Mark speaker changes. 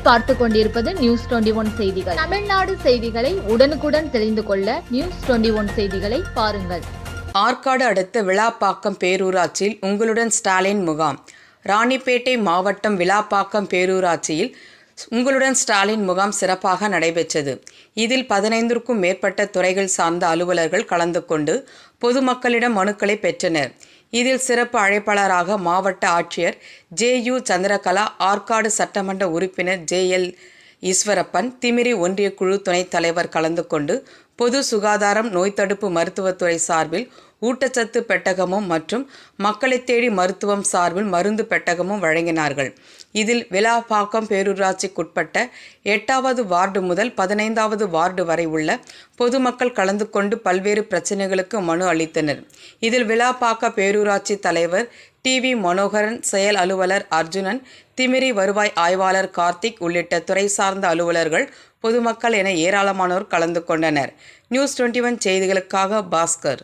Speaker 1: பார்த்து கொண்டிருப்பது news twenty one செய்திகள். தமிழ்நாடு செய்திகளை உடனுக்குடன் தெரிந்து கொள்ள நியூஸ் டுவெண்டி ஒன் செய்திகளை பாருங்கள்.
Speaker 2: ஆற்காடு அடுத்த விழாப்பாக்கம் பேரூராட்சியில் உங்களுடன் ஸ்டாலின் முகாம். ராணிப்பேட்டை மாவட்டம் விழாப்பாக்கம் பேரூராட்சியில் உங்களுடன் ஸ்டாலின் முகாம் சிறப்பாக நடைபெற்றது. இதில் பதினைந்திற்கும் மேற்பட்ட துறைகள் சார்ந்த அலுவலர்கள் கலந்து கொண்டு பொதுமக்களிடம் மனுக்களை பெற்றனர். இதில் சிறப்பு அழைப்பாளராக மாவட்ட ஆட்சியர் ஜே யு சந்திரகலா ஆற்காடு சட்டமன்ற உறுப்பினர் ஜே எல் ஈஸ்வரப்பன் திமிரி ஒன்றிய குழு துணைத் தலைவர் கலந்து கொண்டு பொது சுகாதாரம் நோய் தடுப்பு மருத்துவத்துறை சார்பில் ஊட்டச்சத்து பெட்டகமும் மற்றும் மக்களை தேடி மருத்துவம் சார்பில் மருந்து பெட்டகமும் வழங்கினார்கள். இதில் விழாப்பாக்கம் பேரூராட்சிக்குட்பட்ட எட்டாவது வார்டு முதல் பதினைந்தாவது வார்டு வரை உள்ள பொதுமக்கள் கலந்து கொண்டு பல்வேறு பிரச்சனைகளுக்கு மனு அளித்தனர். இதில் விழாப்பாக்க பேரூராட்சி தலைவர் டி வி மனோகரன் செயல் அலுவலர் அர்ஜுனன் திமிரி வருவாய் ஆய்வாளர் கார்த்திக் உள்ளிட்ட துறை சார்ந்த அலுவலர்கள் பொதுமக்கள் என ஏராளமானோர் கலந்து கொண்டனர். நியூஸ் டுவெண்ட்டி ஒன் செய்திகளுக்காக பாஸ்கர்.